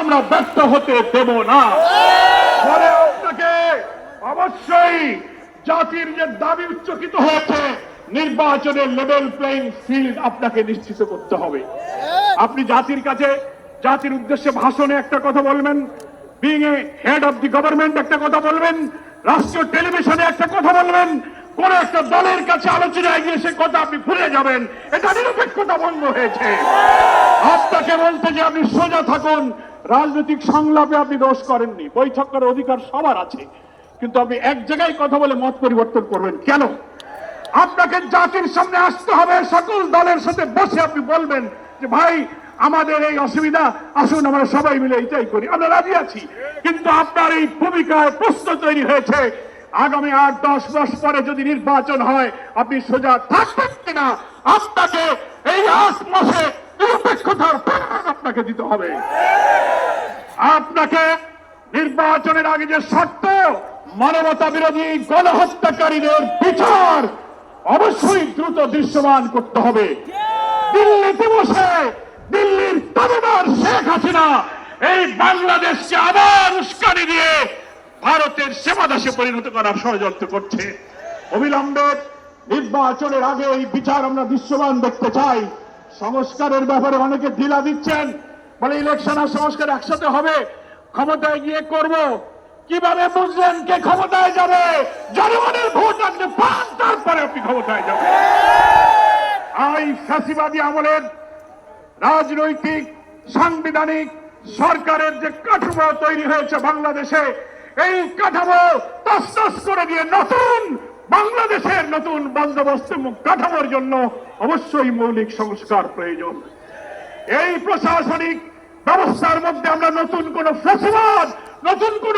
আমরা ব্যর্থ হতে দেব না। ফলে আপনাকে অবশ্যই জাতির যে দাবি উচ্চকিত হয়েছে, নির্বাচনের লেভেল প্লেইং ফিল্ড আপনাকে নিশ্চিত করতে হবে। আপনি জাতির কাছে, জাতির উদ্দেশ্যে ভাষণে একটা কথা বলবেন being a head of the government একটা কথা বলবেন, রাষ্ট্রীয় টেলিভিশনে একটা কথা বলবেন, কোন একটা দলের কাছে আলোচনায় গিয়ে সে কথা আপনি ভুলে যাবেন। এটা নিরপেক্ষতা বন্ধ হয়েছে। আপনাকে বলতে যে আপনি সোজা থাকুন রাজনৈতিক সংলাপে আপনি দোষ করেননি। বৈঠক করার অধিকার সবার আছে। কিন্তু আপনি এক জায়গায় কথা বলে মত পরিবর্তন করবেন কেন? আপনাকে জাতির সামনে আসতে হবে, সকল দলের সাথে বসে আপনি বলবেন যে, ভাই, আমাদের এই অসুবিধা, আসুন আমরা সবাই মিলে এইটাই করি। আমরা রাজি আছি, কিন্তু আপনার এই ভূমিকায় প্রশ্ন তৈরি হয়েছে, আগামী আট, দশ মাস পরে যদি নির্বাচন হয়, আপনি সোজা থাকবেন কিনা? আপনাকে এই আট মাসে নিরপেক্ষতার আপনাকে দিতে হবে। আপনাকে নির্বাচনের আগে যে শর্ত, মানবতা বিরোধী গণহত্যাকারীদের বিচার অবশ্যই দ্রুত দৃশ্যমান করতে হবে। দিল্লিতে বসে দিল্লির তাবেদার শেখ হাসিনা এই বাংলাদেশকে আবার উস্কানি দিয়ে ভারতের সেবা দাসে পরিণত করার ষড়যন্ত্র করছে। অবিলম্বে নির্বাচনের আগে এই বিচার আমরা দৃশ্যমান দেখতে চাই। সংস্কারের ব্যাপারে অনেকে ঢিলা দিচ্ছেন। বলে ইলেকশন আর সংস্কার একসাথে হবে, ক্ষমতায় গিয়ে করব। কীভাবে বুঝলেন কে ক্ষমতায় যাবে? জনগণের ভোট আপনি পান তারপরে আপনি ক্ষমতায় যাবেন। এই ফ্যাসিবাদী আমলের রাজনৈতিক, সাংবিধানিক সরকারের যে কাঠামো তৈরি হয়েছে বাংলাদেশে, এই কাঠামো তসতস করে দিয়ে নতুন বাংলাদেশের নতুন বন্দোবস্ত কাঠামোর জন্য অবশ্যই মৌলিক সংস্কার প্রয়োজন। এই প্রশাসনিক ব্যবস্থার মধ্যে আমরা নতুন কোন ফ্যাসিবাদ নতুন কোন